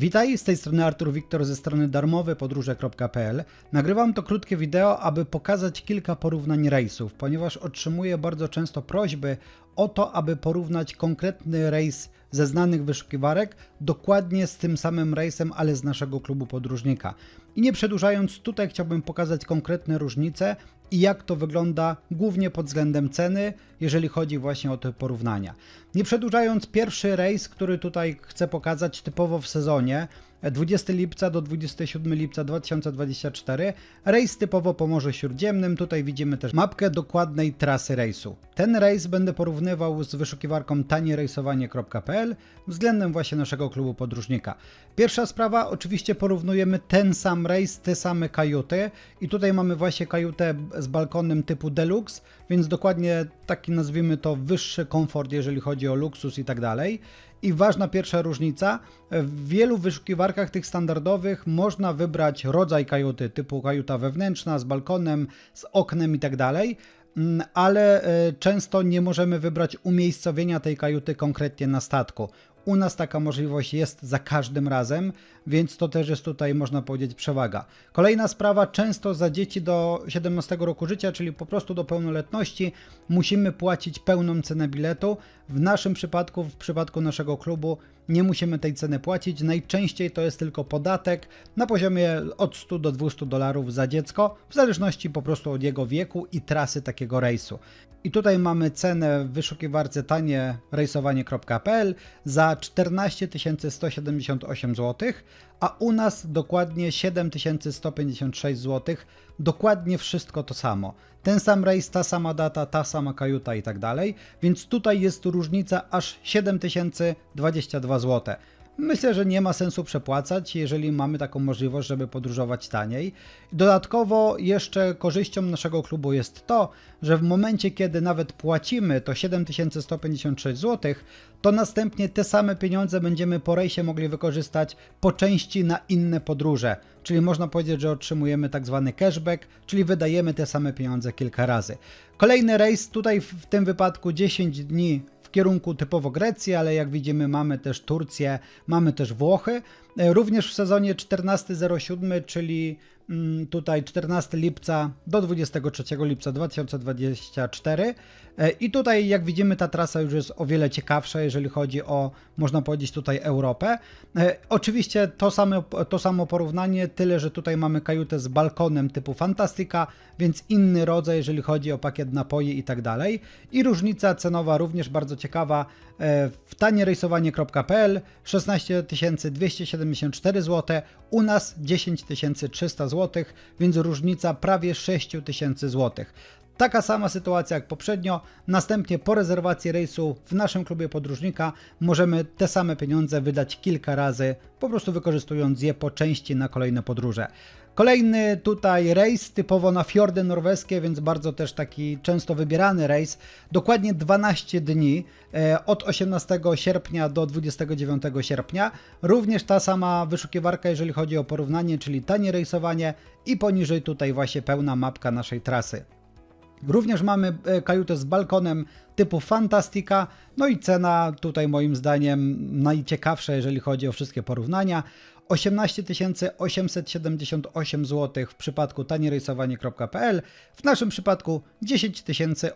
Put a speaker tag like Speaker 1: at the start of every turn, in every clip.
Speaker 1: Witaj, z tej strony Artur Wiktor ze strony darmowepodróże.pl. Nagrywam to krótkie wideo, aby pokazać kilka porównań rejsów, ponieważ otrzymuję bardzo często prośby o to, aby porównać konkretny rejs ze znanych wyszukiwarek dokładnie z tym samym rejsem, ale z naszego klubu podróżnika. I nie przedłużając, tutaj chciałbym pokazać konkretne różnice i jak to wygląda głównie pod względem ceny, jeżeli chodzi właśnie o te porównania. Nie przedłużając, pierwszy rejs, który tutaj chcę pokazać typowo w sezonie, 20 lipca do 27 lipca 2024, rejs typowo po Morzu Śródziemnym. Tutaj widzimy też mapkę dokładnej trasy rejsu. Ten rejs będę porównywał z wyszukiwarką tanierejsowanie.pl względem właśnie naszego klubu podróżnika. Pierwsza sprawa, oczywiście porównujemy ten sam rejs, te same kajuty i tutaj mamy właśnie kajutę z balkonem typu deluxe, więc dokładnie taki nazwijmy to wyższy komfort, jeżeli chodzi o luksus i tak dalej. I ważna pierwsza różnica, w wielu wyszukiwarkach tych standardowych można wybrać rodzaj kajuty typu kajuta wewnętrzna z balkonem, z oknem i tak mm, ale e, często nie możemy wybrać umiejscowienia tej kajuty konkretnie na statku. U nas taka możliwość jest za każdym razem, więc to też jest tutaj, można powiedzieć, przewaga. Kolejna sprawa, często za dzieci do 17 roku życia, czyli po prostu do pełnoletności, musimy płacić pełną cenę biletu. W naszym przypadku, w przypadku naszego klubu, nie musimy tej ceny płacić. Najczęściej to jest tylko podatek na poziomie od 100 do 200 dolarów za dziecko, w zależności po prostu od jego wieku i trasy takiego rejsu. I tutaj mamy cenę w wyszukiwarce tanie rejsowanie.pl za 14 178 zł, a u nas dokładnie 7156 zł. Dokładnie wszystko to samo. Ten sam rejs, ta sama data, ta sama kajuta i tak dalej, więc tutaj jest różnica aż 7022 zł. Myślę, że nie ma sensu przepłacać, jeżeli mamy taką możliwość, żeby podróżować taniej. Dodatkowo jeszcze korzyścią naszego klubu jest to, że w momencie, kiedy nawet płacimy to 7156 zł, to następnie te same pieniądze będziemy po rejsie mogli wykorzystać po części na inne podróże. Czyli można powiedzieć, że otrzymujemy tak zwany cashback, czyli wydajemy te same pieniądze kilka razy. Kolejny rejs, tutaj w tym wypadku 10 dni w kierunku typowo Grecji, ale jak widzimy mamy też Turcję, mamy też Włochy. E, Również w sezonie 14.07, czyli tutaj 14 lipca do 23 lipca 2024. E, I tutaj jak widzimy ta trasa już jest o wiele ciekawsza, jeżeli chodzi o, można powiedzieć tutaj Europę. E, Oczywiście to samo, to samo porównanie, tyle że tutaj mamy kajutę z balkonem typu Fantastica, więc inny rodzaj, jeżeli chodzi o pakiet napoi i tak dalej. I różnica cenowa również bardzo ciekawa. E, W tanierejsowanie.pl 16 274 zł, u nas 10 300 zł, więc różnica prawie 6 tysięcy zł. Taka sama sytuacja jak poprzednio. Następnie po rezerwacji rejsu w naszym klubie podróżnika możemy te same pieniądze wydać kilka razy, po prostu wykorzystując je po części na kolejne podróże. Kolejny tutaj rejs typowo na fiordy norweskie, więc bardzo też taki często wybierany rejs. Dokładnie 12 dni e, od 18 sierpnia do 29 sierpnia. Również ta sama wyszukiwarka, jeżeli chodzi o porównanie, czyli tanie rejsowanie i poniżej tutaj właśnie pełna mapka naszej trasy. Również mamy e, kajutę z balkonem typu Fantastica, no i cena tutaj moim zdaniem najciekawsza, jeżeli chodzi o wszystkie porównania. 18 878 zł w przypadku tanierejsowanie.pl, w naszym przypadku 10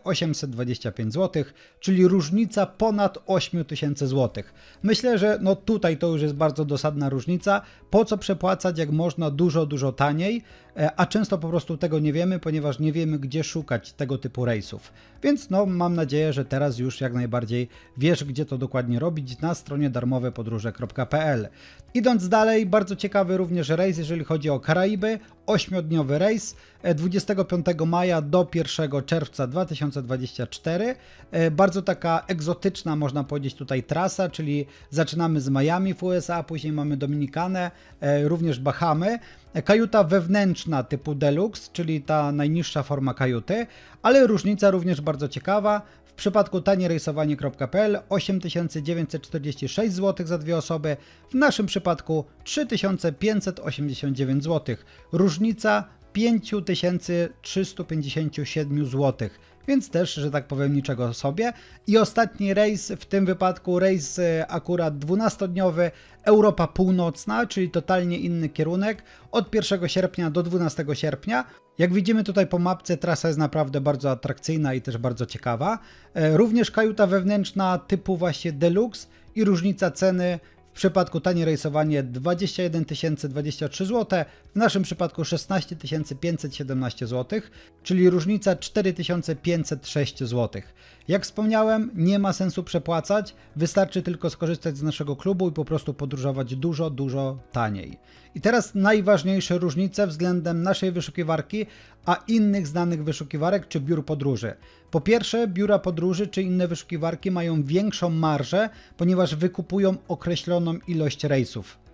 Speaker 1: 825 zł, czyli różnica ponad 8 tysięcy zł. Myślę, że no tutaj to już jest bardzo dosadna różnica. Po co przepłacać, jak można dużo, dużo taniej, e, a często po prostu tego nie wiemy, ponieważ nie wiemy, gdzie szukać tego typu rejsów. Więc no, mam nadzieję, że teraz już jak najbardziej wiesz, gdzie to dokładnie robić na stronie darmowepodróże.pl. Idąc dalej, bardzo ciekawy również rejs, jeżeli chodzi o Karaiby. 8-dniowy rejs e, 25 maja do 1 czerwca 2024. E, Bardzo taka egzotyczna, można powiedzieć, tutaj trasa, czyli zaczynamy z Miami w USA, później mamy Dominikanę, e, również Bahamy. E, Kajuta wewnętrzna typu deluxe, czyli ta najniższa forma kajuty, ale różnica również bardzo ciekawa. W przypadku tanierejsowanie.pl 8946 zł za dwie osoby, w naszym przypadku 3589 zł. Różnica 5357 zł. więc też, że tak powiem, niczego sobie. I ostatni rejs, w tym wypadku rejs e, akurat 12-dniowy, Europa Północna, czyli totalnie inny kierunek, od 1 sierpnia do 12 sierpnia. Jak widzimy tutaj po mapce, trasa jest naprawdę bardzo atrakcyjna i też bardzo ciekawa. E, Również kajuta wewnętrzna typu właśnie Deluxe i różnica ceny w przypadku tanie rejsowanie 21 023 zł, w naszym przypadku 16 517 zł, czyli różnica 4506 zł. Jak wspomniałem, nie ma sensu przepłacać, wystarczy tylko skorzystać z naszego klubu i po prostu podróżować dużo, dużo taniej. I teraz najważniejsze różnice względem naszej wyszukiwarki, a innych znanych wyszukiwarek czy biur podróży. Po pierwsze, biura podróży czy inne wyszukiwarki mają większą marżę, ponieważ wykupują określoną ilość rejsów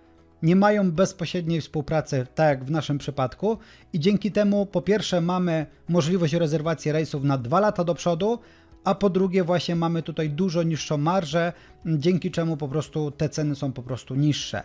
Speaker 1: nie mają bezpośredniej współpracy, tak jak w naszym przypadku, i dzięki temu po pierwsze mamy możliwość rezerwacji rejsów na dwa lata do przodu, a po drugie właśnie mamy tutaj dużo niższą marżę, dzięki czemu po prostu te ceny są po prostu niższe.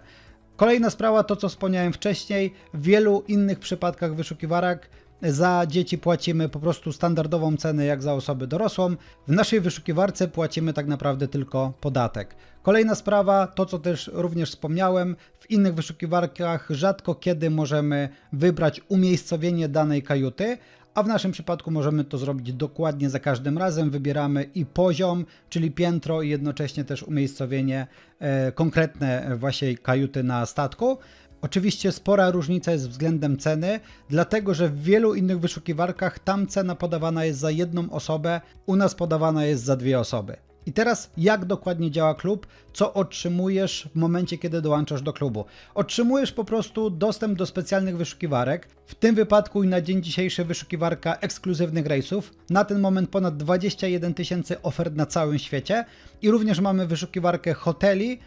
Speaker 1: Kolejna sprawa to co wspomniałem wcześniej, w wielu innych przypadkach wyszukiwarek za dzieci płacimy po prostu standardową cenę jak za osobę dorosłą. W naszej wyszukiwarce płacimy tak naprawdę tylko podatek. Kolejna sprawa, to co też również wspomniałem, w innych wyszukiwarkach rzadko kiedy możemy wybrać umiejscowienie danej kajuty, a w naszym przypadku możemy to zrobić dokładnie za każdym razem. Wybieramy i poziom, czyli piętro, i jednocześnie też umiejscowienie e, konkretne właśnie kajuty na statku. Oczywiście spora różnica jest względem ceny, dlatego że w wielu innych wyszukiwarkach tam cena podawana jest za jedną osobę, u nas podawana jest za dwie osoby. I teraz jak dokładnie działa klub? Co otrzymujesz w momencie, kiedy dołączasz do klubu? Otrzymujesz po prostu dostęp do specjalnych wyszukiwarek. W tym wypadku i na dzień dzisiejszy wyszukiwarka ekskluzywnych rejsów. Na ten moment ponad 21 tysięcy ofert na całym świecie. I również mamy wyszukiwarkę hoteli,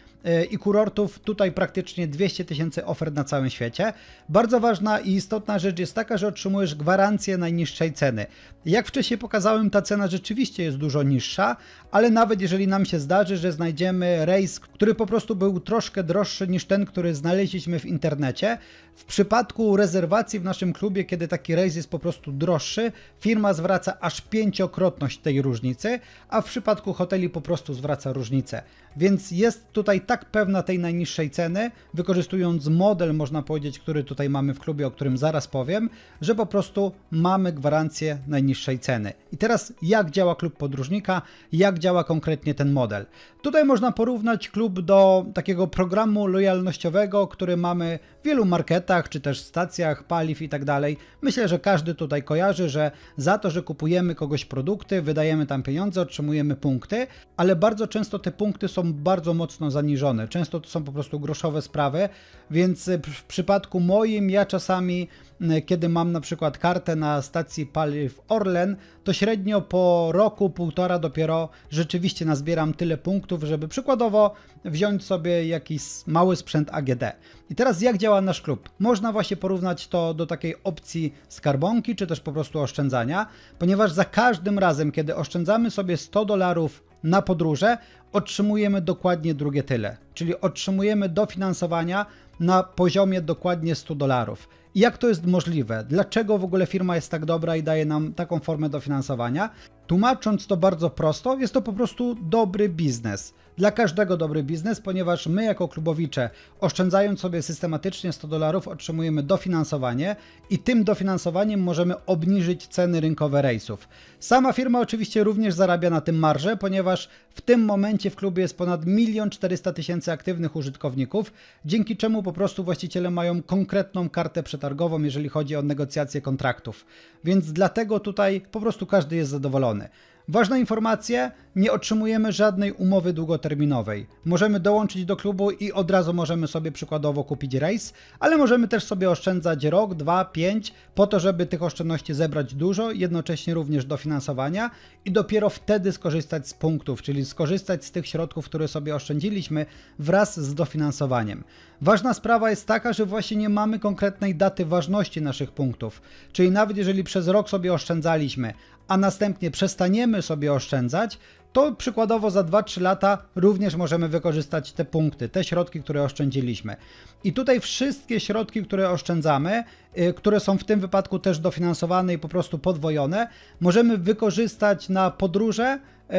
Speaker 1: i kurortów, tutaj praktycznie 200 tysięcy ofert na całym świecie. Bardzo ważna i istotna rzecz jest taka, że otrzymujesz gwarancję najniższej ceny. Jak wcześniej pokazałem, ta cena rzeczywiście jest dużo niższa, ale nawet jeżeli nam się zdarzy, że znajdziemy rejs, który po prostu był troszkę droższy niż ten, który znaleźliśmy w internecie, w przypadku rezerwacji w naszym klubie, kiedy taki rejs jest po prostu droższy, firma zwraca aż pięciokrotność tej różnicy, a w przypadku hoteli po prostu zwraca różnicę. Więc jest tutaj tak pewna tej najniższej ceny, wykorzystując model, można powiedzieć, który tutaj mamy w klubie, o którym zaraz powiem, że po prostu mamy gwarancję najniższej ceny. I teraz jak działa klub podróżnika, jak działa konkretnie ten model. Tutaj można porównać klub do takiego programu lojalnościowego, który mamy w wielu marketach, czy też stacjach paliw i tak dalej. Myślę, że każdy tutaj kojarzy, że za to, że kupujemy kogoś produkty, wydajemy tam pieniądze, otrzymujemy punkty, ale bardzo często te punkty są bardzo mocno zaniżone. Często to są po prostu groszowe sprawy, więc w przypadku moim ja czasami kiedy mam na przykład kartę na stacji paliw Orlen, to średnio po roku, półtora dopiero rzeczywiście nazbieram tyle punktów, żeby przykładowo wziąć sobie jakiś mały sprzęt AGD. I teraz jak działa nasz klub? Można właśnie porównać to do takiej opcji skarbonki, czy też po prostu oszczędzania, ponieważ za każdym razem, kiedy oszczędzamy sobie 100 dolarów na podróże, otrzymujemy dokładnie drugie tyle, czyli otrzymujemy dofinansowania na poziomie dokładnie 100 dolarów. Jak to jest możliwe? Dlaczego w ogóle firma jest tak dobra i daje nam taką formę dofinansowania? Tłumacząc to bardzo prosto, jest to po prostu dobry biznes. Dla każdego dobry biznes, ponieważ my jako klubowicze, oszczędzając sobie systematycznie 100 dolarów, otrzymujemy dofinansowanie i tym dofinansowaniem możemy obniżyć ceny rynkowe rejsów. Sama firma oczywiście również zarabia na tym marżę, ponieważ w tym momencie w klubie jest ponad 1 400 tysięcy aktywnych użytkowników, dzięki czemu po prostu właściciele mają konkretną kartę przetargową, jeżeli chodzi o negocjacje kontraktów. Więc dlatego tutaj po prostu każdy jest zadowolony. Ważna informacja, nie otrzymujemy żadnej umowy długoterminowej. Możemy dołączyć do klubu i od razu możemy sobie przykładowo kupić rejs, ale możemy też sobie oszczędzać rok, dwa, pięć, po to, żeby tych oszczędności zebrać dużo, jednocześnie również dofinansowania i dopiero wtedy skorzystać z punktów, czyli skorzystać z tych środków, które sobie oszczędziliśmy wraz z dofinansowaniem. Ważna sprawa jest taka, że właśnie nie mamy konkretnej daty ważności naszych punktów, czyli nawet jeżeli przez rok sobie oszczędzaliśmy, a następnie przestaniemy sobie oszczędzać, to przykładowo za 2-3 lata również możemy wykorzystać te punkty, te środki, które oszczędziliśmy. I tutaj wszystkie środki, które oszczędzamy, y, które są w tym wypadku też dofinansowane i po prostu podwojone, możemy wykorzystać na podróże, y,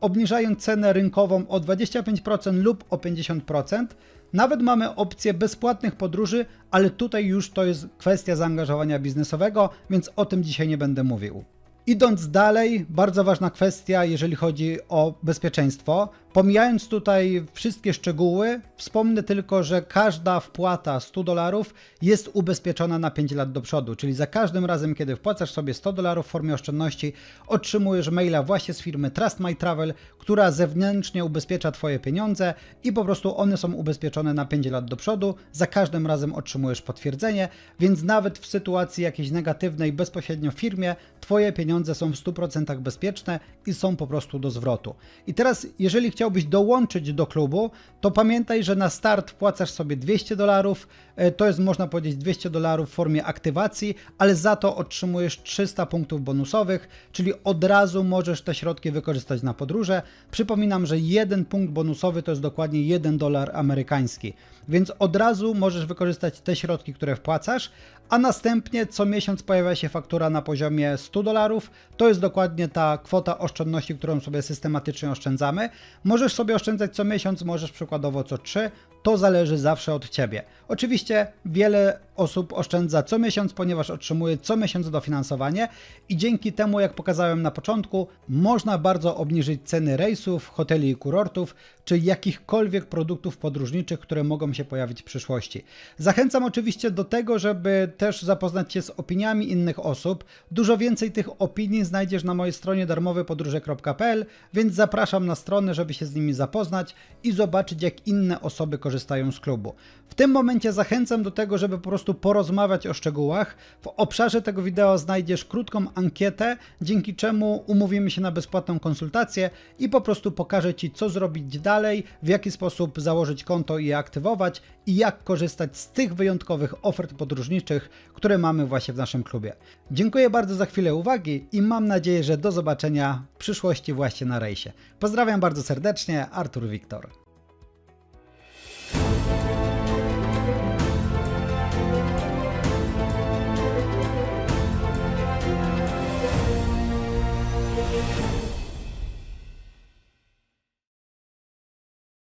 Speaker 1: obniżając cenę rynkową o 25% lub o 50%. Nawet mamy opcję bezpłatnych podróży, ale tutaj już to jest kwestia zaangażowania biznesowego, więc o tym dzisiaj nie będę mówił. Idąc dalej, bardzo ważna kwestia, jeżeli chodzi o bezpieczeństwo. Pomijając tutaj wszystkie szczegóły, wspomnę tylko, że każda wpłata 100 dolarów jest ubezpieczona na 5 lat do przodu, czyli za każdym razem, kiedy wpłacasz sobie 100 dolarów w formie oszczędności, otrzymujesz maila właśnie z firmy Trust My Travel, która zewnętrznie ubezpiecza Twoje pieniądze i po prostu one są ubezpieczone na 5 lat do przodu. Za każdym razem otrzymujesz potwierdzenie, więc nawet w sytuacji jakiejś negatywnej bezpośrednio w firmie, Twoje pieniądze są w 100% bezpieczne i są po prostu do zwrotu. I teraz, jeżeli chciałbyś dołączyć do klubu, to pamiętaj, że na start wpłacasz sobie 200 dolarów, e, to jest można powiedzieć 200 dolarów w formie aktywacji, ale za to otrzymujesz 300 punktów bonusowych, czyli od razu możesz te środki wykorzystać na podróże. Przypominam, że jeden punkt bonusowy to jest dokładnie 1 dolar amerykański, więc od razu możesz wykorzystać te środki, które wpłacasz, a następnie co miesiąc pojawia się faktura na poziomie 100 dolarów. To jest dokładnie ta kwota oszczędności, którą sobie systematycznie oszczędzamy. Możesz sobie oszczędzać co miesiąc, możesz przykładowo co 3. To zależy zawsze od Ciebie. Oczywiście wiele osób oszczędza co miesiąc, ponieważ otrzymuje co miesiąc dofinansowanie i dzięki temu, jak pokazałem na początku, można bardzo obniżyć ceny rejsów, hoteli i kurortów, czy jakichkolwiek produktów podróżniczych, które mogą się pojawić w przyszłości. Zachęcam oczywiście do tego, żeby też zapoznać się z opiniami innych osób. Dużo więcej tych opinii znajdziesz na mojej stronie darmowepodróże.pl, więc zapraszam na stronę, żeby się z nimi zapoznać i zobaczyć, jak inne osoby korzystają z klubu. W tym momencie zachęcam do tego, żeby po prostu porozmawiać o szczegółach. W obszarze tego wideo znajdziesz krótką ankietę, dzięki czemu umówimy się na bezpłatną konsultację i po prostu pokażę Ci, co zrobić dalej, w jaki sposób założyć konto i je aktywować i jak korzystać z tych wyjątkowych ofert podróżniczych, które mamy właśnie w naszym klubie. Dziękuję bardzo za chwilę uwagi i mam nadzieję, że do zobaczenia w przyszłości właśnie na rejsie. Pozdrawiam bardzo serdecznie, Artur Wiktor.